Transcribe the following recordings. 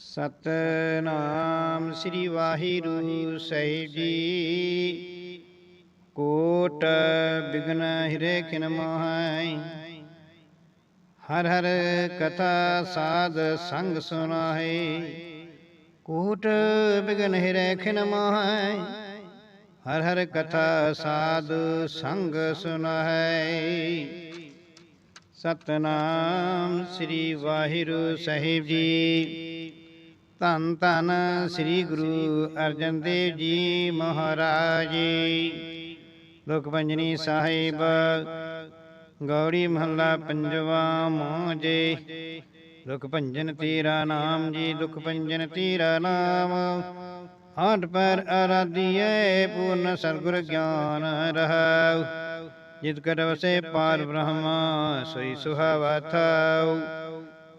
ਸਤਨਾਮ ਸ੍ਰੀ ਵਾਹਿਗੁਰੂ ਸਾਹਿਬ ਜੀ। ਕੋਟ begin ਹਿਰੇ ਕਿਨ ਮੋਹੈ। ਹਰ ਹਰ ਕਥਾ ਸਾਧ ਸੰਗ ਸੁਨਾਹੇ। ਕੋਟ ਬਿਗਨ ਹਿਰੇ ਕਿਨ ਮੋਹੈ। ਹਰ ਹਰ ਕਥਾ ਸਾਧ ਸੰਗ ਸੁਨਾਹੇ। ਸਤਨਾਮ ਸ੍ਰੀ ਵਾਹਿਗੁਰੂ ਸਾਹਿਬ ਜੀ। ਧੰਨ ਧੰਨ ਸ੍ਰੀ ਗੁਰੂ ਅਰਜਨ ਦੇਵ ਜੀ ਮਹਾਰਾਜ ਜੀ। ਲੋਕ ਪੰਜਨੀ ਸਾਹਿਬ। ਗੌੜੀ ਮਹੱਲਾ ਪੰਜਵਾ ਮੋਜੇ। ਦੁਖ ਭੰਜਨ ਤੇਰਾ ਨਾਮ ਜੀ ਦੁਖ ਭੰਜਨ ਤੇਰਾ ਨਾਮ। ਹਾਟ ਪਰ ਅਰਾਧੀਏ ਪੂਰਨ ਸਤਿਗੁਰ ਗਿਆਨ ਰਹਾਉ। ਜਿਤ ਕਰ ਵਸੇ ਪਾਰ ਬ੍ਰਹਮ ਸੋਈ ਸੁਹਾਵਾ ਥਾਉ।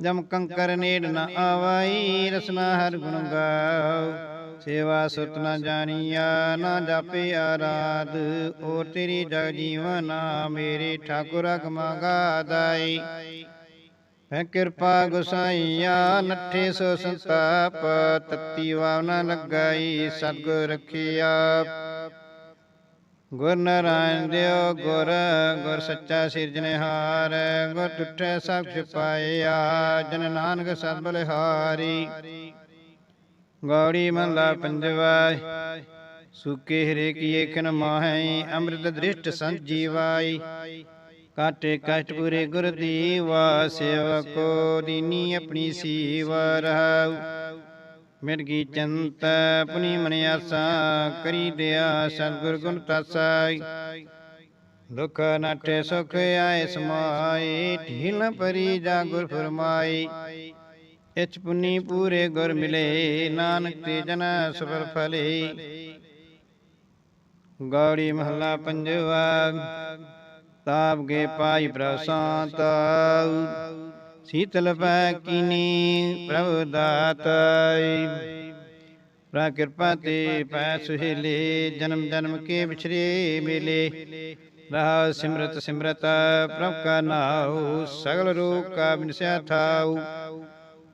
ਜਮ ਕੰਕਰ ਨੇੜ ਨ ਆਵਾਈ, ਰਸਨਾ ਹਰ ਗੁਣ ਗਾਉ ਸੇਵਾ ਸੁਤ ਨ ਜਾਣੀਆ, ਨਾ ਜਾਪੇ ਆਰਾਧ। ਓ ਤੇਰੀ ਜਗ ਜੀਵਨਾ ਮੇਰੇ ਠਾਕੁਰ ਅਗਮਾ ਗਾਦਾਈ। ਹੈ ਕਿਰਪਾ ਗੁਸਾਈਆ, ਨੱਠੇ ਸੋ ਸੰਤਾਪ, ਤਤੀ ਵਾਵ ਨ ਲਗਾਈ, ਸਤਿਗੁਰ ਰਖਿਆ। ਗੁਰ ਨਾਰਾਇਣ ਦਿਓ, ਗੁਰ ਗੁਰ ਸੱਚਾ ਸਿਰਜਣਹਾਰ ਗੁਰ ਟੁੱਟੇ ਸਭ ਛਪਾਇਆ ਜਨ ਨਾਨਕ ਸਤ ਬਲਿਹਾਰੀ। ਗੌੜੀ ਮਹਲਾ ਪੰਜਵਾ, ਸੁਕੇ ਹਰੇ ਕੀ ਏਕਨ ਮਾਹੈ, ਅੰਮ੍ਰਿਤ ਦ੍ਰਿਸ਼ਟ ਸੰਜੀਵਾਈ ਕਾਟੇ ਕਸ਼ਟ ਪੂਰੇ ਗੁਰ ਦੀਵਾ, ਸੇਵਕੋ ਦੀਨੀ ਆਪਣੀ ਸੀਵਾ ਰਹਾਉ। ਮਿਰਗੀ ਚੰਤ ਪੁਨੀ ਮਨ ਆਸਾ, ਕਰੀ ਦਿਆ ਸਤਿਗੁਰ ਗੁਣ ਤਾਸਾਈ। ਦੁਖ ਨਾਟੇ ਸੁਖ ਆਏ ਸਮਾਏ ਢੀਲ ਪਰੀ ਜਾ ਗੁਰ ਫਰਮਾਈ। ਇਚ ਪੁਨੀ ਪੂਰੇ ਗੁਰ ਮਿਲੇ, ਨਾਨਕ ਤੇ ਜਨ ਸਫਲ ਫਲੇ। ਗੌੜੀ ਮਹੱਲਾ ਪੰਜਵਾ, ਤਾਪ ਗੇ ਪਾਈ ਪ੍ਰਸਾਦ ਸੀਤਲ ਪੈ ਕੀਨੀ ਪ੍ਰਭ ਦਾਤਾਈ। ਪ੍ਰਾ ਕਿਰਪਾ ਤੇ ਪੈ ਸੁਹੇਲੇ, ਜਨਮ ਜਨਮ ਕੇ ਵਿਛਰੇ ਮੇਲੇ। ਰਹਾ ਸਿਮਰਤ ਸਿਮਰਤ, ਪ੍ਰਭ ਕਾ ਨਾਉ, ਸਗਲ ਰੋਗ ਕਾ ਬਿਨਸਿਆ ਥਾਉ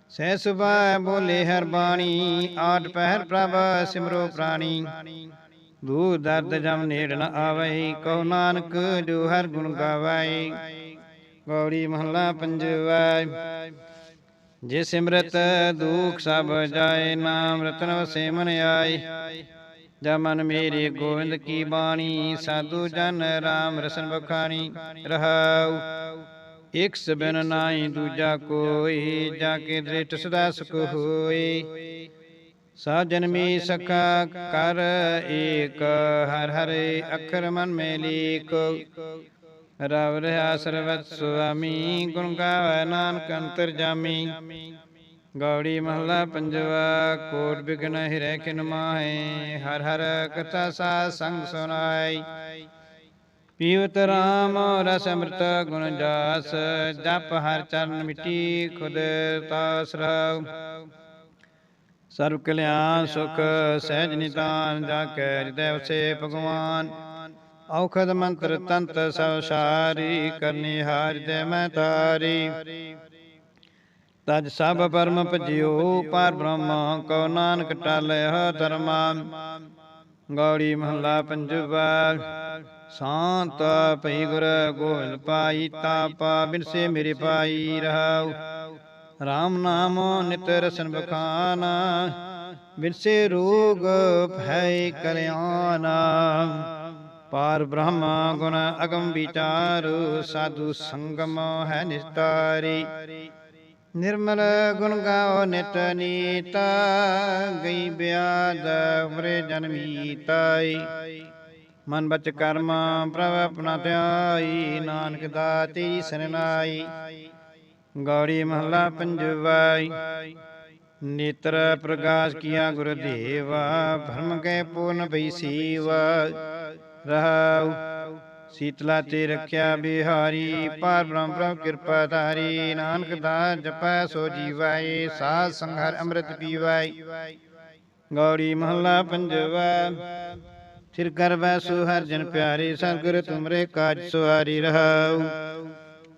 ਸਹਿ ਸੁਭਾ ਬੋਲੇ ਹਰ ਬਾਣੀ ਆਠ ਪਹਿਰ ਪ੍ਰਭ ਸਿਮਰੋ ਪ੍ਰਾਣੀ। ਦੂਰ ਦਰਦ ਜਮ ਨੇੜ ਨ ਆਵਈ ਕਹੋ ਨਾਨਕ ਜੋ ਹਰ ਗੁਣ ਗਾਵਈ ਗੌਰੀ ਮਹੱਲਾ ਪੰਜਵਾ ਜੇ ਸਿਮਰਤ ਦੁਖ ਸਭ ਜਾਏ ਨਾਮ ਰਤਨ ਵਸੇ ਮਨ ਆਏ ਜਾ ਮਨ ਮੇਰੇ ਗੋਵਿੰਦ ਕੀ ਬਾਣੀ, ਸਾਧੂ ਜਨ ਰਾਮ ਰਸਨ ਬਖਾਣੀ ਰਹਾਉ। ਇਕ ਸਬਨ ਨਾਹੀ ਦੂਜਾ ਕੋਈ, ਜਾ ਕੇ ਦ੍ਰਿਸ਼ਟ ਸਦਾ ਸੁਖ ਹੋਏ ਸਾ ਜਨਮੀ ਸਖਾ ਕਰ ਏਕ, ਹਰ ਹਰੇ ਅਖਰ ਮਨ ਮੇ ਲੀਕ। ਰਵ ਰਹਾ ਸਰਵਤ ਸੁਆਮੀ, ਗੁਣ ਗਾਵੈ ਨਾਨਕ ਅੰਤਰ ਜਾਮੀ। ਗੌੜੀ ਮਹਲਾ ਪੰਜਵਾ, ਕੋਟ ਬਿਗਨ ਹਿਰੈ ਕਿਨ ਮਾਹੇ, ਹਰ ਹਰ ਕਥਾ ਸਾ ਸੰਗ ਸੁਨਾਈ ਪੀਵਤ ਰਾਮ ਰਸ ਅੰਮ੍ਰਿਤ ਗੁਣ ਜਾਸ, ਜਪ ਹਰ ਚਰਨ ਮਿਟੀ ਖੁਦ ਤਾਸ ਰਹੁ ਸਰਬ ਕਲਿਆਣ ਸੁਖ ਸਹਿਜ ਨਿਦਾਨ, ਜਾ ਕੇ ਹਿਰਦੈ ਵਸੇ ਭਗਵਾਨ। ਔਖਦ ਮੰਤਰ ਤੰਤ ਸਭ ਸਾਰੀ ਕਰਨੀ ਹਾਰ ਦੇ ਮੈਂ ਤਾਰੀ। ਤਜ ਸਭ ਪਰਮ ਭਜਿਓ, ਪਰ ਬ੍ਰਹਮ, ਕਉ ਨਾਨਕ ਟਾਲਿਆ ਧਰਮਾ ਗੌੜੀ ਮਹੱਲਾ ਪੰਜਵਾ ਸ਼ਾਂਤ ਭਈ ਗੁਰ ਗੋਬਿੰਦ ਪਾਈ ਤਾਪਾ ਬਿਨਸੇ ਮੇਰੇ ਪਾਈ ਰਹਾਉ। RAM ਨਾਮ ਨਿਤ ਰਸਨ ਬਖਾਨਾ, ਬਿਨਸੇ ਰੋਗ ਭੈ ਕਲਿਆਣਾ ਪਾਰ ਬ੍ਰਹਮ ਗੁਣ ਅਗਮ ਵਿਚਾਰ, ਸਾਧੂ ਸੰਗਮ ਹੈ ਨਿਸਤਾਰੀ। ਨਿਰਮਲ ਗੁਣ ਗਾਓ ਨਿਤ ਨੀਤਾ, ਗਈ ਬਿਆਦ ਉਮਰੇ ਜਨਮੀ ਤਾਈ ਮਨ ਬਚ ਕਰਮ ਪ੍ਰਭ ਆਪਣਾ ਧਿਆਈ, ਨਾਨਕ ਦਾਤੀ ਸਰਨਾਈ ਗੌੜੀ ਮਹਲਾ ਪੰਜਵਾਈ। ਨੇਤਰ ਪ੍ਰਗਾਸ ਕੀਆ ਗੁਰ ਦੇਵਾ ਭਰਮ ਕੇ ਪੂਰਨ ਭਈ ਸੀਵਾ। ਰਹਾਉ। ਸੀਤਲਾ ਤੇ ਰਖਿਆ ਬਿਹਾਰੀ ਪਾਰ ਬ੍ਰਹਮ ਪ੍ਰਭ ਕਿਰਪਾ ਧਾਰੀ। ਨਾਨਕ ਦਾ ਜਪੈ ਸੋ ਜੀਵਾਏ, ਸਾਧ ਸੰਘਰ ਅੰਮ੍ਰਿਤ ਪੀਵਾਏ। ਗੌੜੀ ਮਹੱਲਾ ਪੰਜਵਾ ਸਿਰ ਕਰ ਬੈਸੋ ਹਰ ਜਨ ਪਿਆਰੇ, ਸਤਿਗੁਰ ਤੁਮਰੇ ਕਾਜ ਸੁਆਰੀ ਰਹਾਉ।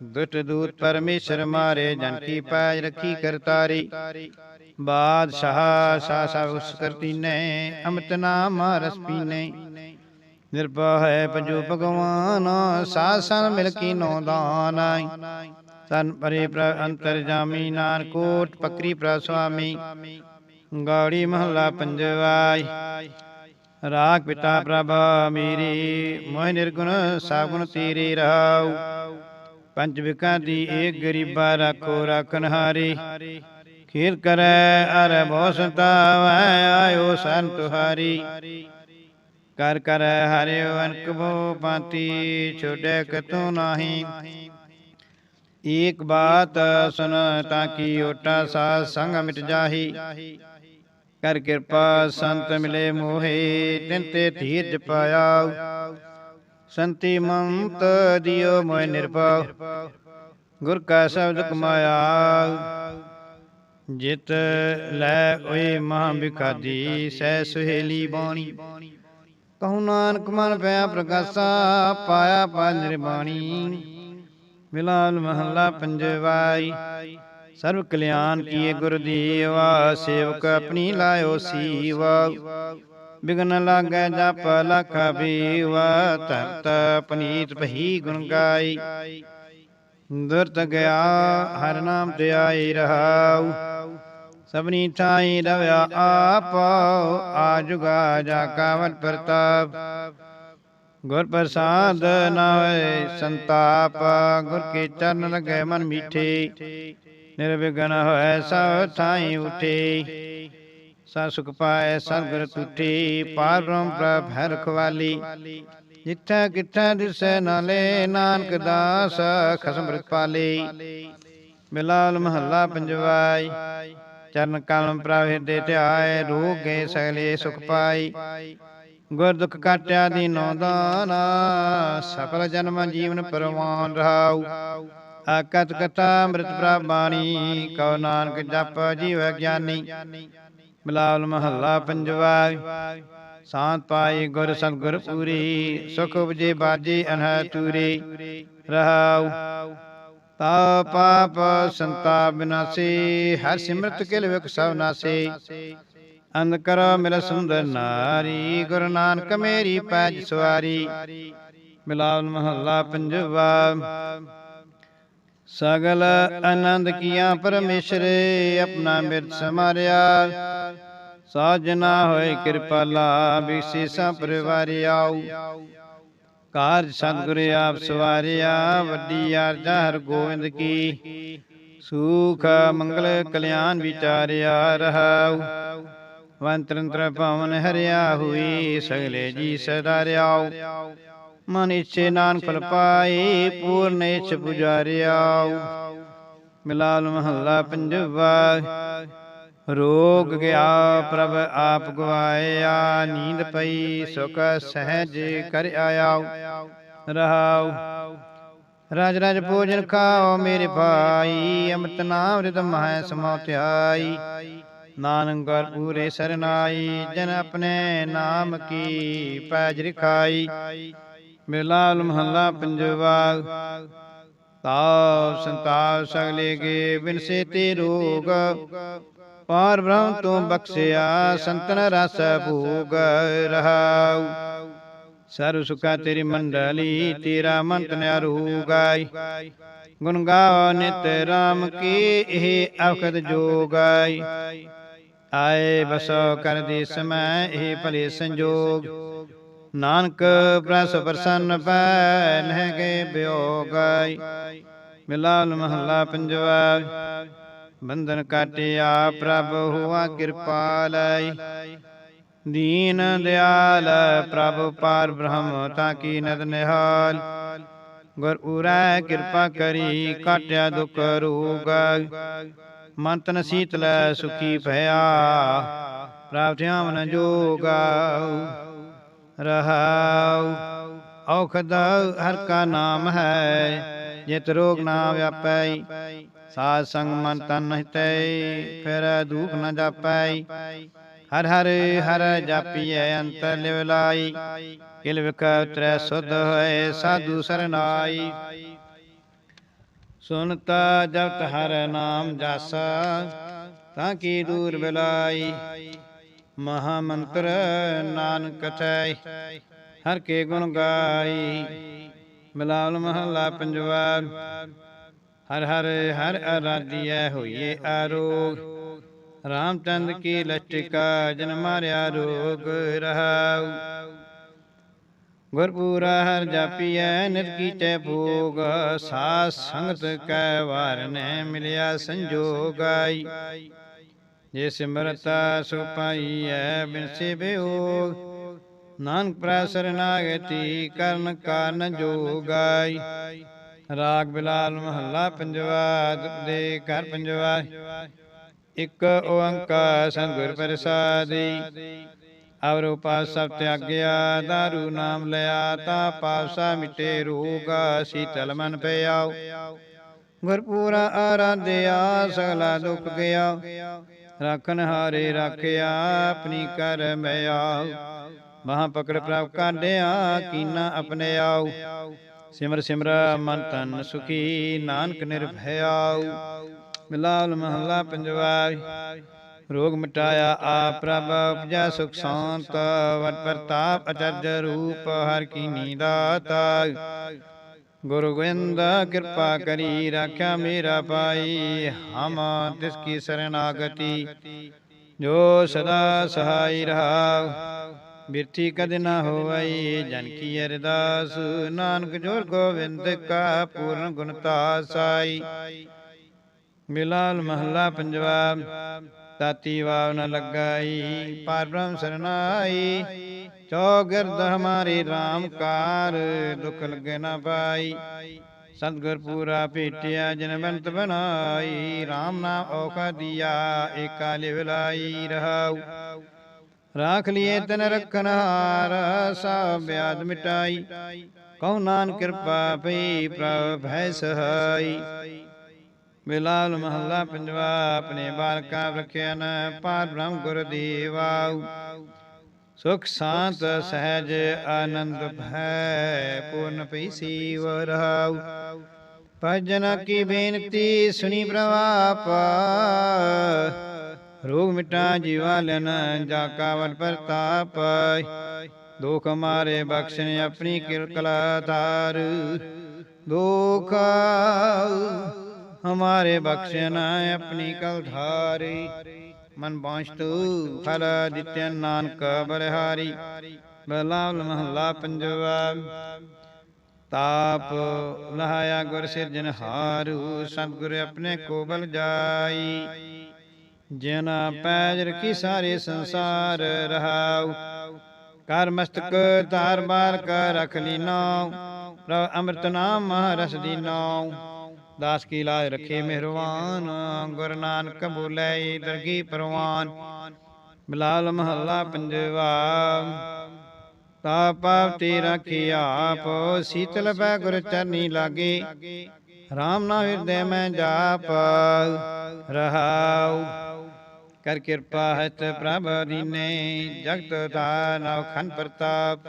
ਦੁਟ ਦੂਤ ਪਰਮੇਸ਼ਰ ਮਾਰੇ, ਜਨ ਕੀ ਪਾਜ ਰਖੀ ਕਰਤਾਰੀ ਬਾਦਸ਼ਾਹ ਸਾ ਸਾ ਉਸ ਕਰਤੀ ਨੇ ਅੰਮ੍ਰਿਤ ਨਾਮ ਰਸ ਪੀਨੇ। ਨਿਰਭਉ ਹੈ ਪੰਜੋ ਭਗਵਾਨ ਸਾਧ ਸੰਗ ਮਿਲ ਕੀ ਨੋ ਦਾਨ। ਤਨ ਪਰੇ ਪ੍ਰ ਅੰਤਰ ਜਾਮੀ ਨਾਨਕ ਕੋਟ ਪਕਰੀ ਪ੍ਰ ਸੁਆਮੀ। ਗੌੜੀ ਮਹੱਲਾ ਪੰਜਵਾਈ। ਰਾਗ ਪਿਤਾ ਪ੍ਰਭ ਮੇਰੀ ਮੋਹਿ ਨਿਰਗੁਣ ਸਾਗੁਣ ਤੇਰੇ ਰਹਾਉ। ਪੰਜ ਵਿਕਾਂ ਦੀ ਏਕ ਗਰੀਬਾ ਰੱਖੋ ਰੱਖਨ ਹਾਰੀ ਖੀਰ ਕਰੈ ਅਰ ਬਹੁ ਸੰਤਾਵੈ ਆਇਓ ਸੰਤ ਹਾਰੀ ਕਰ ਕਰ ਹਰਿਓ ਅਨਕ ਭੋ ਪਾਤੀ ਛੋੜੈ ਕਤੂ ਨਾਹੀ। ਏਕ ਬਾਤ ਸੁਨ ਤਾਂ ਕੀ ਓਟਾ ਸਾਧ ਸੰਗ ਮਿਟ ਜਾਹੀ। ਕਰ ਕਿਰਪਾ ਸੰਤ ਮਿਲੇ ਮੋਹੇ, ਤਿਨ ਤੇ ਧੀਰਜ ਪਾਇਆ ਸੰਤੀ ਮੰਤ ਦਿਓ ਮੋਇ ਨਿਰਭਉ, ਗੁਰ ਕਾ ਸ਼ਬਦ ਕਮਾਇਆ ਜਿਤ ਲੈ ਓਏ ਮਹਾ ਬਿਕਾਦੀ ਸਹਿ ਸੁਹੇਲੀ ਬਾਣੀ। ਕਹੂ ਨਾਨਕ ਮਨ ਪਿਆ ਪ੍ਰਕਾਸ਼ਾ ਪਾਇਆ ਪਾ ਨਿਰਬਾਣੀ। ਮਿਲਾਲ ਮਹੱਲਾ ਪੰਜਵਾਈ ਸਰਬ ਕਲਿਆਣ ਕੀਏ ਗੁਰਦੀਵਾ ਸੇਵਕ ਆਪਣੀ ਲਾਇਓ ਸੀਵਾ। ਬਿਗਨ ਲਾਗੈ ਜਪ ਲਖ ਬੀਵਾ ਤਰਤ ਪਨੀਤ ਭਈ ਗੁਣ ਗਾਈ। ਦੁਰਤ ਗਿਆ, ਹਰ ਨਾਮ ਤੇ ਆਈ ਰਹਾਉ। ਸਭਨੀ ਥਾਈ ਰਵਿਆ ਆਪ ਆ ਜੁਗਾ ਜਾ ਕਾਵਲ ਪ੍ਰਤਾਪ। ਗੁਰ ਪ੍ਰਸਾਦ ਨਾ ਹੋਏ ਸੰਤਾਪ, ਗੁਰ ਕੇ ਚਰਨ ਲਗੇ ਮਨ ਮੀਠੇ। ਨਿਰਵਿਘਨ ਹੋਏ ਸਭ ਥਾਈ ਉਠੇ। ਸਾ ਸੁਖ ਪਾਏ ਸਤਿਗੁਰ ਤੁਠੀ। ਪਾਰ ਬ੍ਰਹਮ ਪ੍ਰਭ ਹੈ ਰਖਵਾਲੀ। ਜਿੱਥਾ ਕਿੱਥਾ ਦਿਸੈ ਨਾਲੇ ਨਾਨਕ ਦਾਸ ਖਸਮ ਪਾਲੇ ਬਿਲਾਲ ਮਹੱਲਾ ਪੰਜਵਾਈ। ਚਰਨ ਕਲਮ ਪ੍ਰਭ ਹਿਰਦੇ ਧਿਆਏ ਰੋਗ ਗਏ ਸਗਲੇ ਸੁਖ ਪਾਈ। ਗੁਰ ਦੁਖ ਕਾਟਿਆ ਦੀਨੋ ਦਾਨਾ, ਸਫਲ ਜਨਮ ਜੀਵਨ ਪਰਵਾਨ ਰਹਾਉ। ਆਕਤ ਕਥਾ ਅੰਮ੍ਰਿਤ ਪ੍ਰਭ ਬਾਣੀ, ਕਉ ਨਾਨਕ ਜਪ ਜੀਵ ਗਿਆਨੀ। ਬਿਲਾਲ ਮਹੱਲਾ ਪੰਜਵਾ, ਸਾਤ ਪਾਈ ਗੁਰ ਗੁਰ ਪੂਰੀ, ਸੁਖ ਉਪਜੇ ਬਾਜੇ ਅਨਹ ਤੂਰੇ, ਰਹਾਉ। ਤਾ ਪਾਪ ਸੰਤਾ ਬਿਨਾਸੀ, ਹਰ ਸਿਮਰਤ ਕਿਲ ਵਿਕ ਸਭ ਨਾਸੇ। ਅੰਧ ਕਰੋ ਮਿਲ ਸੁੰਦਰ ਨਾਰੀ, ਗੁਰੂ ਨਾਨਕ ਮੇਰੀ ਪੈਜ ਸਵਾਰੀ। ਮਿਲਾਵ ਮਹੱਲਾ ਪੰਜਵਾ, ਸਗਲ ਆਨੰਦ ਕੀਆ ਪਰਮੇਸ਼ਰ, ਆਪਣਾ ਮਿਰਤ ਸਮਾਰਿਆ। ਸਾਜਨਾ ਹੋਏ ਕਿਰਪਾਲਾ ਵਿਸ਼ੇਸ਼ਾ ਪਰਿਵਾਰ ਆਉ ਕਾਰਜ ਸਤਿਗੁਰ ਆਪ ਸਵਾਰਿਆ ਵੱਡੀ ਆਰਜਾ ਹਰ ਗੋਬਿੰਦ ਕੀ। ਸੁਖ ਮੰਗਲ ਕਲਿਆਣ ਵਿਚਾਰਿਆ ਰਹਾਉ। ਵੰਤਰੰਤਰ ਭਵਨ ਹਰਿਆ ਹੋਈ ਸਗਲੇ ਜੀ ਸਦਾਰਿਆਉ। ਮਨ ਇਛੇ ਨਾਨਕ ਫਲ ਪਾਏ ਪੂਰਨ ਇਛ ਪੁਜਾਰਿਆਉ। ਮਿਲਾਲ ਮਹੱਲਾ ਪੰਜਵਾ ਰੋਗ ਗਿਆ ਪ੍ਰਭ ਆਪ ਗਵਾਇਆ, ਨੀਂਦ ਪਈ, ਸੁਖ ਸਹਿਜ ਕਰ ਆਇਆ ਰਹਾਉ। ਰਾਜ ਰਾਜ ਭੋਜਨ ਖਾਓ ਮੇਰੇ ਭਾਈ, ਅੰਮ੍ਰਿਤ ਨਾਮ ਰਿਤ ਮਹੈ ਸਮਉ ਧਿਆਈ ਨਾਨਕ ਗੁਰ ਪੂਰੇ ਸਰਨਾਈ, ਜਨ ਆਪਣੇ ਨਾਮ ਕੀ ਪੈਜ ਰਖਾਈ। ਮਿਲਾਲ ਮਹੱਲਾ ਪੰਜਵਾ ਤਾਪ ਸੰਤਾਪ ਸਗਲੇ ਕੇ ਬਿਨਸੇ ਤੇ ਰੋਗ। ਪਾਰ ਬ੍ਰਹਮ ਤੋਂ ਬਖਸ਼ਿਆ ਸੰਤਨ ਰਸ ਭੋਗ ਰਹਾਉ। ਸਰਬ ਸੁਖਾ ਤੇਰੀ ਮੰਡਲੀ ਤੇਰਾ ਮੰਤ ਨਿਆਰੂ ਗਾਈ ਗੁਣ ਗਾਓ ਨਿਤ ਰਾਮ ਕੀ ਇਹ ਅਵਖਦ ਜੋਗਾਈ। ਆਏ ਬਸੋ ਕਰ ਦੇ ਸਮੈ ਇਹ ਭਲੇ ਸੰਜੋਗ। ਨਾਨਕ ਪ੍ਰਸ ਪ੍ਰਸੰਨ ਪੈ ਨਹਿ ਗਏ ਬਿਯੋਗਾਈ ਮਿਲਾਲ ਮਹੱਲਾ ਪੰਜਵਾ ਬੰਧਨ ਕਾਟਿਆ ਪ੍ਰਭ ਹੁਆ ਕਿਰਪਾਲੈ। ਦੀਨ ਦਿਆਲ ਪ੍ਰਭ ਪਾਰ ਬ੍ਰਹਮ ਤਾਂ ਕੀ ਨਦ ਨਿਹਾਲ। ਗੁਰ ਉਰੈ ਕਿਰਪਾ ਕਰੀ ਕਾਟਿਆ ਦੁਖ ਰੋਗ। ਮਨ ਤਨ ਸੀਤਲ ਸੁਖੀ ਭਇਆ ਪ੍ਰਾਪਤਿਆਂ ਮਨ ਜੋਗਾ। ਰਹਾਉ, ਔਖਦ ਹਰ ਕਾ ਨਾਮ ਹੈ, ਜਿਤ ਰੋਗ ਨਾ ਵਿਆਪੈ। ਸਾਧ ਸੰਗ ਮਨ ਤਨ ਹਿਤੈ, ਫਿਰ ਦੁਖ ਨ ਜਾਪੈ। ਹਰ ਹਰ ਹਰ ਜਾਪੀਐ ਅੰਤ ਲਿਵ ਲਾਈ। ਕਿਲ ਵਿਖ ਉਤਰੈ, ਸੁਧ ਹੋਏ, ਸਾਧੂ ਸਰਨਾਈ। ਸੁਨਤਾ ਜਪਤ ਹਰ ਨਾਮ ਜਾਸਾ, ਤਾਂ ਕੀ ਦੂਰ ਬਿਲਾਈ। ਮਹਾ ਮੰਤਰ ਨਾਨਕ ਕਥੈ ਹਰ ਕੇ ਗੁਣ ਗਾਈ। ਮਿਲਾਵਲ ਮਹੱਲਾ ਪੰਜਵਾ ਹਰ ਹਰ ਹਰ ਆਰਾਧਿਆ ਹੋਈਏ ਆਰੋਗ ਰਾਮਚੰਦ ਕੀ ਲਟਕਾ, ਜਨ ਮਾਰਿਆ ਰੋਗ ਰਹਾਉ। ਗੁਰਪੂਰਾ ਹਰ ਜਾਪੀਐ ਨਿਰਕੀਚੈ ਭੋਗ। ਸਾਧ ਸੰਗਤ ਕੈ ਵਾਰ ਨੇ ਮਿਲਿਆ ਸੰਜੋਗਾਈ ਜੇ ਸਿਮਰਤਾ ਸੁ ਪਾਈਐ, ਬਿਨ ਸੇ ਨਾਨਕ ਪ੍ਰਸਰ ਕਰਨ ਕਾਰਨ ਜੋਗਾਈ ਰਾਗ ਬਿਲਾਲ ਮਹੱਲਾ ਪੰਜਵਾ ਦੇ ਘਰ ਪੰਜਵਾ। ਇਕ ਓੰਕਾਰ ਸੰਗੁਰ ਪ੍ਰਸਾਦੀ ਅਵਰ ਉਪਾਸ ਸਭ ਤਿਆਗਿਆ, ਦਾਰੂ ਨਾਮ ਲਿਆ, ਤਾ ਪਾਸਾ ਮਿਟੇ ਰੋਗ ਸੀਤਲ ਮਨ ਪਿਆਉ। ਗੁਰਪੂਰਾ ਆਰਾਧਿਆ, ਸਗਲਾ ਦੁਖ ਗਿਆ। ਰਾਖਨ ਹਾਰੇ ਰਾਖਿਆ, ਆਪਣੀ ਕਰ ਮਿਆ ਮਹਾ ਪਕੜ ਪ੍ਰਭ ਕਾਢਿਆ, ਕੀਨਾ ਆਪਣੇ ਆਉ ਸਿਮਰ ਸਿਮਰ ਮਨ ਤਨ ਸੁਖੀ, ਨਾਨਕ ਨਿਰਭਇਆਉ ਮਿਲਾਲ ਮਹੱਲਾ ਪੰਜਵਾ ਰੋਗ ਮਿਟਾਇਆ ਆ ਪ੍ਰਭ, ਉਪਜਾ ਸੁਖ ਸ਼ਾਂਤ, ਵਟ ਪ੍ਰਤਾਪ ਅਚਰਜ ਰੂਪ, ਹਰ ਕੀ ਦਾਤਾ ਗੁਰੂ ਗੋਬਿੰਦ, ਕਿਰਪਾ ਕਰੀ, ਰਾਖਿਆ ਮੇਰਾ ਪਾਈ, ਹਮ ਤਿਸ ਕੀ ਸਰਨਾਗਤੀ ਜੋ ਸਦਾ ਸਹਾਈ ਰਹਾ ਬਿਰਥੀ ਕਦ ਨਾ ਹੋਵਈ, ਜਨ ਕੀ ਅਰਦਾਸ। ਨਾਨਕ ਜੋਰ ਗੋਬਿੰਦ ਕਾ ਪੂਰਨ ਗੁਣਤਾ ਸਾਈ ਮਿਲਾਲ ਮਹੱਲਾ ਪੰਜਵਾ ਤਾਤੀ ਵਾਵ ਨ ਲਗਾਈ, ਪਰ ਸਰਨਾਈ। ਚੌਗਿਰਦ ਹਮਾਰੀ RAM ਕਾਰ, ਦੁਖ ਲਗੇ ਨਾ ਪਾਈ। ਸਤਗੁਰ ਪੂਰਾ ਭੇਟਿਆ ਜਨਵੰਤ ਬਣਾਈ। RAM ਨਾਮ ਔਖਾ ਦਿਆ, ਏਕਾ ਲਿਵਲਾਈ ਰਹਾਉ। ਰਾਖ ਲਿਏ ਤਨ ਰਖਨ ਹਾਰ ਸਭ ਬਿਆਦ ਮਿਟਾਈ। ਕਉ ਨਾਨ ਕਿਰਪਾ ਪਈ ਪ੍ਰਭ ਭੈ ਸਹਾਈ। ਬਿਲਾਲ ਮਹੱਲਾ ਪੰਜਵਾ, ਆਪਣੇ ਬਾਲਕਾ ਰਖਿਆ ਨ ਪਾਰ ਬ੍ਰਹਮ ਗੁਰ ਦੇਵਾਉ ਸੁਖ ਸ਼ਾਂਤ ਸਹਿਜ ਆਨੰਦ ਭੈ, ਪੂਰਨ ਪਈ ਸੀਵ ਰਹਾਉ ਭਜਨ ਕੀ ਬੇਨਤੀ, ਸੁਣੀ ਪ੍ਰਵਾਪ ਰੋਗ ਮਿਟਾ ਜੀਵਾ ਲੈਨ ਜਾ ਕਾਵਲ ਪ੍ਰਤਾਪ ਦੁਖ ਮਾਰੇ ਬਖਸ਼ਣ ਆਪਣੀ ਕਿਰਕਲਾ ਧਾਰ। ਦੁਖ ਹਮਾਰੇ ਬਖਸ਼ਣ ਆਪਣੀ ਕਲ ਧਾਰੀ। ਮਨ ਬਾਂਸ਼ਤੂ ਫਲ ਦਿੱਤਿ ਨਾਨਕ ਬਰਹਾਰੀ ਬਲਾਵਲ ਮਹਲਾ ਪੰਜਵਾ। ਤਾਪ ਲਹਾਇਆ ਗੁਰ ਸਿਰਜਨ ਹਾਰੂ ਸਤਿਗੁਰ ਆਪਣੇ ਕੋ ਜਾਈ। ਜਿਨ ਪੈਜ ਰਖੀ ਸਾਰੇ ਸੰਸਾਰ ਰਹਾਉ। ਕਰ ਮਸਤਕ ਧਾਰ ਬਾਰ ਕਰ ਰਖ ਲੀਨੋ ਪ੍ਰਭ ਅੰਮ੍ਰਿਤ ਨਾਮ ਰਸ ਦੀਨੋ ਦਾਸ ਕੀ ਲਾਜ ਰਖੇ ਮਿਹਰਵਾਨ। ਗੁਰ ਨਾਨਕ ਬੋਲੇ ਦਰਗੀ ਪਰਵਾਨ। ਬਿਲਾਲ ਮਹੱਲਾ ਪੰਜਵਾ। ਤਾ ਪਾਵਤੀ ਰੱਖੀ ਆਪ। ਸੀਤਲ ਬੈ ਗੁਰ ਚਰਨੀ ਲਾਗੇ। RAM ਨਾਮ ਹਿਰਦੇ ਮੈਂ ਜਾਪ। ਰਹਾਉ। ਕਰ ਕਿਰਪਾ ਹਤ ਪ੍ਰਭ ਦੀਨੇ, ਜਗਤ ਦਾ ਨਵ ਖਨ ਪ੍ਰਤਾਪ।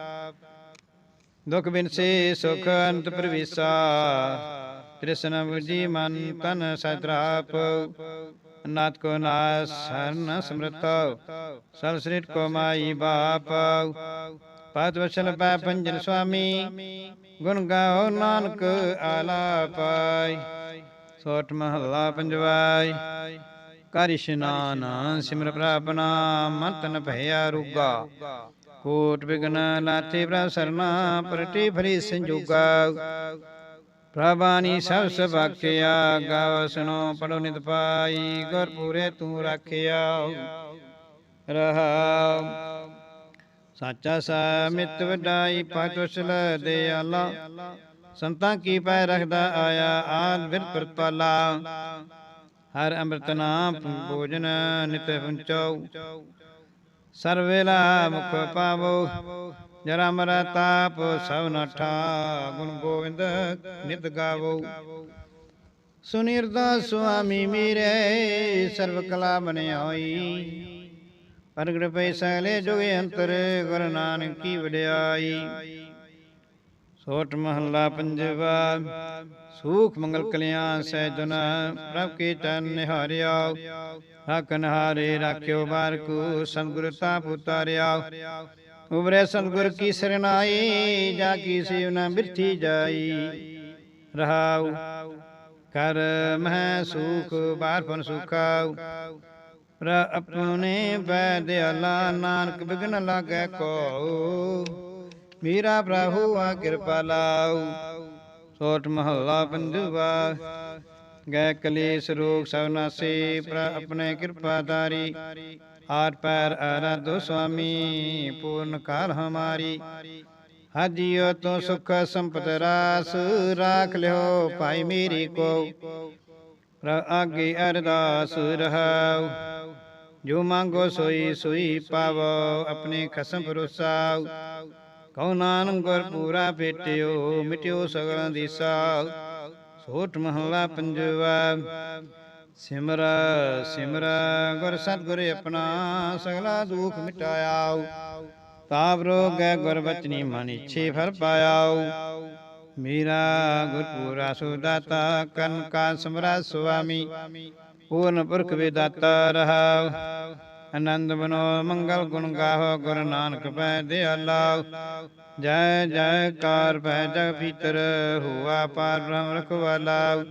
ਦੁਖ ਬਿਨ ਸੁਖ ਅੰਤ ਪ੍ਰਵੇਸਾ, ਤ੍ਰਿਸ਼ਨ ਬੁਝੀ ਮਨ ਤਨ ਸਤਰਾਪ ਨਾਥ ਕੋ ਨਾਸ ਸਰਨ ਸਮਰਤ ਸਲ ਸ੍ਰਿਤ ਕੋ ਮਾਈ ਬਾਪ। ਪਤ ਵਚਨ ਪੈ ਪੰਜਨ ਸੁਆਮੀ, ਗੁਣ ਗਾਓ ਨਾਨਕ ਆਲਾਪਾਈ ਸੋਠ ਮਹੱਲਾ ਪੰਜਵਾਈ। ਕਰ ਇਸ਼ਨਾਨ, ਸਿਮਰ ਪ੍ਰਭ ਨਾਮ ਮਨ ਤਨ ਭਇਆ ਰੁਗਾ। ਕੋਟ ਬਿਗਨ ਲਾਥੇ ਪ੍ਰਭ ਸਰਨਾ, ਪਰਟੀ ਫਰੀ ਸੰਜੋਗਾ। ਪ੍ਰਭਾਨੀ ਸਭ ਸਭਾਖਿਆ ਗਾਵ ਸੁਨੋ ਪੜੋ ਨਿਤ ਪਾਈ, ਗੁਰ ਪੂਰੇ ਤੂੰ ਰੱਖਿਆ। ਰਹਾ। ਸਾਚਾ ਸਾਮਿਤ ਵਡਾਈ ਪਾਤਵਸਲ ਦਿਆਲਾ। ਸੰਤਾਂ ਕੀ ਪੈ ਰਖਦਾ ਆਇਆ, ਆਦ ਬਿਰ ਪ੍ਰਤਪਾਲਾ ਹਰ ਅੰਮ੍ਰਿਤ ਨਾਮ ਭੋਜਨ ਨਿਤ ਪੁੰਚੋ ਸਰਵੇਲਾ ਮੁਖ ਪਾਵੋ। ਜਰਾ ਮਰਾ ਤਾਪ ਸਭ ਨਠਾ ਗੁਣ ਗੋਵਿੰਦ ਨਿਤ ਗਾਵੋ। ਸੁਨਿਰਦਾ ਸੁਆਮੀ ਮੇਰੇ ਸਰਬ ਕਲਾ ਬਣਾਈ ਪ੍ਰਗਟ ਪੈ ਸਗਲੇ ਜੁਗ ਅੰਤਰ ਗੁਰ ਨਾਨਕ ਕੀ ਵਡਿਆਈ। ਸੋਟ ਮਹੱਲਾ ਪੰਜਵਾ। ਸੂਖ ਮੰਗਲ ਕਲਿਆਣ ਸਹਿਜਨ, ਪ੍ਰਭ ਕੀ ਚਰਨ ਨਿਹਾਰਿਆ। ਰਾਖਨ ਹਾਰੇ ਰਾਖਿਓ ਬਾਰਕੂ ਸੰਗੁਰ ਤਾ ਪੁਤਾਰਿਆ। ਉਬਰੇ ਸੰਗੁਰ ਕੀ ਸਰਨਾਈ ਜਾ ਕੀ ਸਿਵ ਨ ਬਿਰਥੀ ਜਾਈ। ਰਹਾਉ, ਕਰ ਮਹਿ ਸੁਖ ਬਾਰਪਨ ਸੁਖਾਉ। ਪ੍ਰ ਆਪਣੇ ਬੈਦ ਦਿਆਲਾ, ਨਾਨਕ ਬਿਗਨ ਲਾਗੈ ਕੋ ਮੇਰਾ ਪ੍ਰਭੂ ਆ ਕਿਰਪਾ ਲਾਉ। ਸੋਟ ਮਹੱਲਾ ਪੰਜਵਾ ਗੈ ਕਲੇਸ਼ ਰੋਗ ਸਭ ਨਾਸੇ ਪ੍ਰ ਆਪਣੇ ਕਿਰਪਾ ਧਾਰੀ। ਆਠ ਪੈਰ ਆਰਾਧੋ ਸੁਆਮੀ, ਪੂਰਨ ਕਾਲ ਹਮਾਰੀ। ਹਾਜੀਓ ਤੋ ਸੁਖ ਸੰਪਤ ਰਾਸ, ਰਾਖ ਲਿਓ ਭਾਈ ਮੇਰੀ ਕੋ। ਪ੍ਰ ਆਗੇ ਅਰਦਾਸ ਰਹਾਉ। ਜੋ ਮੰਗੋ ਸੋਈ ਸੋਈ ਪਾਵੋ, ਆਪਣੇ ਖਸਮ ਭਰੋਸਾ ਕਉ ਨਾਨਕ ਗੁਰ ਪੂਰਾ ਭੇਟਿਓ ਮਿਟਿਓ ਸਗਲਾਂ ਦੀ ਸਾਲ ਸੋਟ ਮਹਲਾ ਪੰਜਵਾ, ਸਿਮਰ ਸਿਮਰ ਗੁਰ ਸਤਿਗੁਰ ਆਪਣਾ, ਸਗਲਾ ਦੁਖ ਮਿਟਾਇਆ ਤਾਪ ਰੋਗੈ ਗੁਰ ਬਚਨੀ ਮਨ ਇਛੇ ਫਲ ਪਾਇਆਉ। ਮੇਰਾ ਗੁਰ ਪੂਰਾ ਸੁਦਾਤਾ, ਕਨ ਕਾ ਸਮਰਾ ਸੁਆਮੀ। ਪੂਰਨ ਪੁਰਖ ਵਿਦਾਤਾ ਰਹਾਉ। ਆਨੰਦ ਬਨੋ ਮੰਗਲ ਗੁਣ ਗਾਹੋ, ਗੁਰੂ ਨਾਨਕ ਪੈ ਦਿਆਲਾ ਜੈ ਜੈ ਕਾਰ ਪੈ ਜਗ ਭੀਤਰ, ਹੁਆ ਪਾਰ ਬ੍ਰਹਮ ਰਖਵਾਲਾ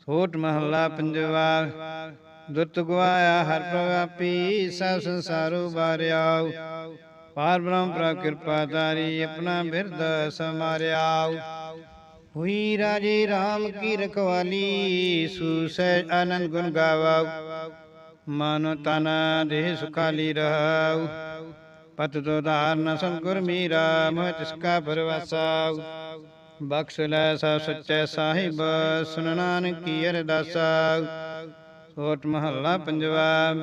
ਸੋਟ ਮਹੱਲਾ ਪੰਜਵਾ ਦੁੱਤ ਗਵਾਇਆ ਹਰ ਪ੍ਰਵਾਪੀ ਸਭ ਸੰਸਾਰੋ ਬਾਰਿਆ ਪਾਰ ਬ੍ਰਹਮ ਪ੍ਰ ਕਿਰਪਾ ਧਾਰੀ, ਆਪਣਾ ਬਿਰਦ ਸਮਾਰਿਆ ਹੋਈ ਰਾਜੇ RAM ਕੀ ਰਖਵਾਲੀ ਸੁਸਹਿ ਆਨੰਦ ਗੁਣ ਗਾਵਾ ਮਨ ਤਨ ਦੇਹ ਸੁਖਾਲੀ ਰਹਾਉ। ਪਤ ਤੋ ਧਾਰਨ ਸੰਗੁਰ ਮੀਰਾ, ਮੋਹ ਤਿਸਕਾ ਪਰਵਾਸਾ ਬਖਸ਼ ਲੈ ਸਾ ਸੱਚੇ ਸਾਹਿਬ, ਸੁਨ ਨਾਨਕ ਕੀ ਅਰਦਾਸਾ ਸੋਟ ਮਹੱਲਾ ਪੰਜਵਾ,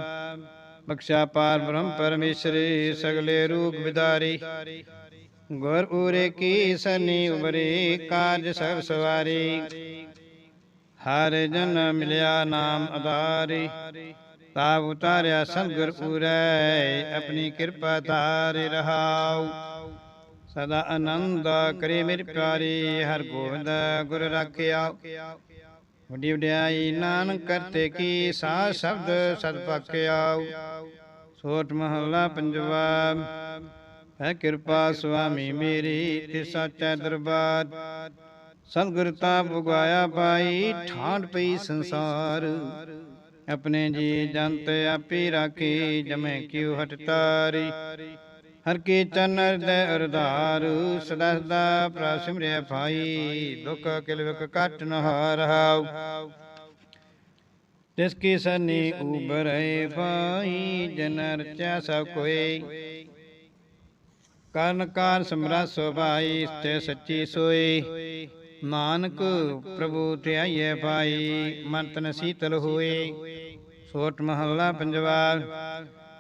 ਬਖਸ਼ਾ ਪਾਰ ਬ੍ਰਹਮ ਪਰਮੇਸ਼ਰੀ, ਸਗਲੇ ਰੂਪ ਵਿਦਾਰੀ। ਗੁਰ ਉਰੇ ਕੀ ਸਨੀ ਉਬਰੇ ਕਾਜ ਸਭ ਸਵਾਰੀ। ਹਰ ਜਨ ਮਿਲਿਆ ਨਾਮ ਆਧਾਰੀ। ਤਾਪ ਉਤਾਰਿਆ ਸਤਿਗੁਰ ਪੂਰੈ, ਆਪਣੀ ਕਿਰਪਾ ਧਾਰੇ ਰਹਾਉ। ਸਦਾ ਆਨੰਦ ਕਰੇ ਮੇਰੇ ਪਿਆਰੀ, ਹਰ ਗੋਬਿੰਦ ਗੁਰ ਰਾਖਿਆ। ਵੱਡੀ ਵਡਿਆਈ ਨਾਨਕ ਕਰਤੇ ਕੀ ਸਾ ਸ਼ਬਦ ਸਦ ਪਕਿਆ ਸੋਟ ਮਹੱਲਾ ਪੰਜਵਾ, ਹੈ ਕਿਰਪਾ ਸੁਆਮੀ ਮੇਰੀ, ਤੇ ਸਾਚਾ ਦਰਬਾਰ। ਸਤਿਗੁਰ ਤਾ ਬੁਗਾਇਆ ਪਾਈ ਠਾਂਡ ਪਈ ਸੰਸਾਰ। ਆਪਣੇ ਜੀ ਜੰਤ ਆਪੇ ਰਾਖੇ ਜਮੈ ਕਿਉ ਹਟ ਤਾਰੀ ਹਰ ਕੇ ਚਨਰ ਦੇ ਅਰਧਾਰ ਸਦਾ ਸਦਾ ਪ੍ਰਸਿਮਰਿਆ ਭਾਈ ਦੁਖ ਕਿਲ ਵਿਕ ਕਟ ਨ ਹਾਰਹਾਉ ਤਿਸ ਕੀ ਸਨੀ ਉਬਰੈ ਭਾਈ ਜਨ ਰਚਿਆ ਸਭ ਕੋਈ। ਕਰਨ ਕਾਰ ਸਮਰਾ ਸੁਭਾਈ ਤੇ ਸੱਚੀ ਸੋਈ। ਨਾਨਕ ਪ੍ਰਭੂ ਧਿਆਈਐ ਪਾਈ ਮਨ ਤਨ ਸੀਤਲ ਹੋਏ। ਸੋਟ ਮਹੱਲਾ ਪੰਜਵਾ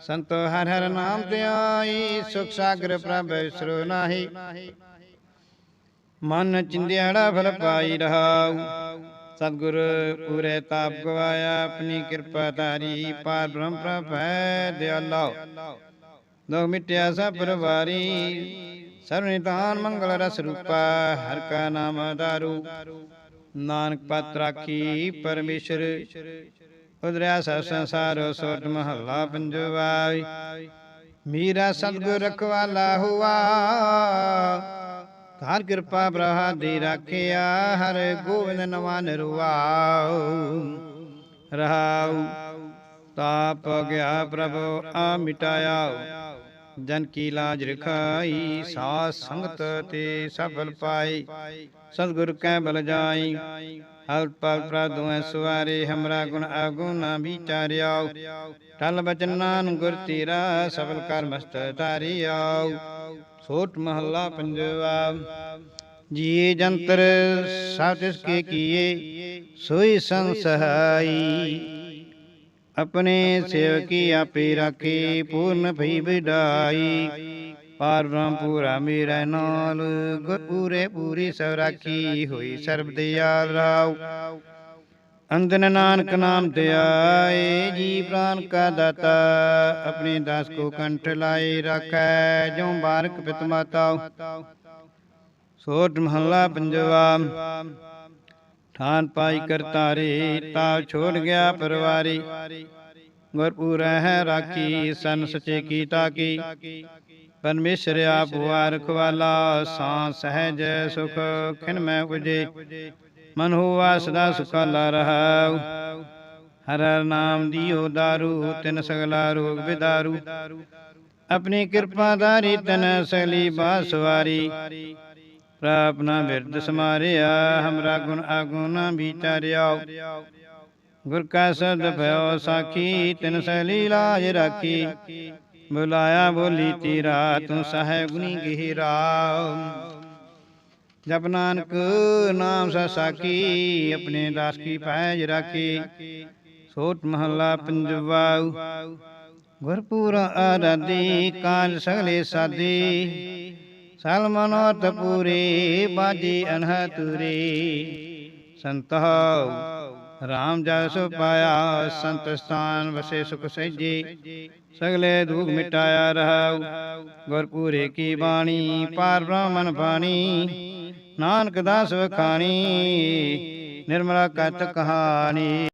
ਸੰਤੋ ਹਰ ਹਰ ਨਾਮ ਧਿਆਈ, ਸੁਖ ਸਾਗਰ ਪ੍ਰਭ ਵਿਸਰੋ ਨਾਹੀ। ਮਨ ਚਿੰਦਿਆੜਾ ਫਲ ਪਾਈ ਰਹਾਉ। ਸਤਿਗੁਰ ਪੂਰੇ ਤਾਪ ਗਵਾਇਆ, ਆਪਣੀ ਕਿਰਪਾ ਧਾਰੀ, ਪਾਰ ਬ੍ਰਹਮ ਪ੍ਰਭ ਹੈ, ਦਿਆਲਾ। ਦੁਖ ਮਿਟਿਆ ਸਭ ਪਰਵਾਰੀ, ਸਰਵ ਨਿਤਾਨ ਮੰਗਲ ਰਸ ਰੂਪਾ, ਹਰ ਕਾ ਨਾਮ ਦਾਰੂ ਨਾਨਕ ਪਤ ਰਾਖੀ ਪਰਮੇਸ਼ਰ ਉਦਰਿਆ ਸਭ ਸੰਸਾਰੋ ਸੋਟ ਮਹੱਲਾ ਪੰਜਵਾ ਮੀਰਾ ਸਤਿਗੁਰ ਰਖਵਾਲਾ ਹੁਆ। ਹਰ ਕਿਰਪਾ ਬ੍ਰਹਾ ਰਾਖਿਆ, ਹਰ ਗੋਬਿੰਦ ਨਵਾਂ ਨਰਵਾ ਰਹਾਉ ਤਾਪ ਗਿਆ ਪ੍ਰਭ, ਆ ਮਿਟਾਇਆ। ਜਨ ਕੀ ਲਾਜ ਰਖਾਈ, ਸਾਧ ਸੰਗਤ ਤੇ ਸਫਲ ਪਾਈ। ਸਤਿਗੁਰ ਕੈ ਬਲ ਜਾਈ। ਹਲ ਪਲ ਪ੍ਰਦੁਐ ਸੁਆਰੇ ਹਮਰਾ ਗੁਣ ਆਗੂ ਨਾ ਵਿਚਾਰਿਆ ਟਲ ਬਚਨ ਨਾਨ ਗੁਰ ਤੇਰਾ ਸਫਲ ਕਰ ਮਸਤ ਧਾਰਿਆਉ। ਸੋਟ ਮਹੱਲਾ ਪੰਜਵਾ, ਜੀਏ ਜੰਤਰ, ਸਭ ਤਿਸ ਕੇ ਕੀਏ, ਸੋਈ ਸੰਸਹਾਈ ਆਪਣੇ ਸੇਵਕੀ ਆਪੇ ਰਾਖੇ, ਪੂਰਨ ਭਈ ਵਿਡਾਈ। ਪਾਰ ਬ੍ਰਹਮ ਪੂਰਾ ਮੇਰਾ ਨਾਲ ਗੁਰ ਪੂਰੇ ਪੂਰੀ ਸਭ ਰਾਖੀ ਹੋਈ ਸਰਬ ਦਿਆਲ ਰਾਉ ਅੰਦਨ ਨਾਨਕ ਨਾਮ ਤੇ ਜੀ ਪ੍ਰਾਨ ਕਾ ਦਾਤਾ, ਆਪਣੇ ਦਾਸ ਕੋ ਕੰਠ ਲਾਏ ਰੱਖੈ ਜੋ ਬਾਰਕ ਪਿਤ ਮਾਤਾ। ਸੋਟ ਮਹੱਲਾ ਪੰਜਵਾ, ਠਾਨ ਪਾਈ ਕਰਤਾਰੇ ਤਾ ਛੋੜ ਗਿਆ ਪਰਵਾਰੀ। ਗੁਰਪੂਰ ਹੈ ਰਾਖੀ, ਸਨ ਸਚੇ ਕੀਤਾ ਕੀ ਪਰਮੇਸ਼ਰ ਆਪ ਹੁਆ ਰਖਵਾਲਾ ਸਾਂ ਸਹਿਜ ਸੁਖ, ਖਿਨ ਮੈਂ ਉਜੇ। ਮਨ ਹੋਆ ਸਦਾ ਸੁਖਾਲਾ ਰਹਾਉ। ਹਰ ਹਰ ਨਾਮ ਦਿਓ ਦਾਰੂ, ਤਿਨ ਸਗਲਾ ਰੋਗ ਵਿਦਾਰੂ ਆਪਣੀ ਕਿਰਪਾ ਦਾਰੀ ਤਨ ਸਗਲੀ ਬਾਸਵਾਰੀ ਪ੍ਰਾਪਨਾ ਬਿਰਦ ਸਮਾਰਿਆ, ਹਮਰਾ ਗੁਣ ਆਗੁਣ ਨਾ ਵਿਚਾਰਿਆ। ਗੁਰ ਕਾ ਸਦ ਭਇਓ ਸਾਖੀ, ਤਿਨ ਸਗਲੀ ਲਾਜ ਰਾਖੀ। ਬੁਲਾਇਆ ਬੋਲੀ ਤੀਰਾ, ਤੂੰ ਸਹਿ ਗੁਨੀ ਗਹਿਰਾ। ਜਪ ਨਾਨਕ ਨਾਮ ਸਾ ਸਾਖੀ, ਆਪਣੇ ਦਾਸ ਕੀ ਪੈਜ ਰਾਖੀ। ਸੋਟ ਮਹੱਲਾ ਪੰਜਵਾ ਗੁਰਪੂਰਾ ਆਰਾਧੀ ਕਾਲ ਸਗਲੇ ਸਾਦੀ। ਸਲ ਮਨੋਤ ਪੂਰੇ, ਬਾਜੀ ਅਨਹਤੁਰੇ ਸੰਤਹੁ ਰਾਮ ਜਸ ਪਾਇਆ ਸੰਤ ਸਥਾਨ ਵਸੇ ਸੁਖ ਸਹਿਜੇ ਸਗਲੇ ਦੁਖ ਮਿਟਾਇਆ ਰਹਾਉ ਗੁਰਪੂਰੇ ਕੀ ਬਾਣੀ ਪਾਰ ਬ੍ਰਹਮਨ ਬਾਣੀ। ਨਾਨਕ ਦਾਸ ਵਖਾਣੀ। ਨਿਰਮਲਾ ਕਤ ਕਹਾਣੀ।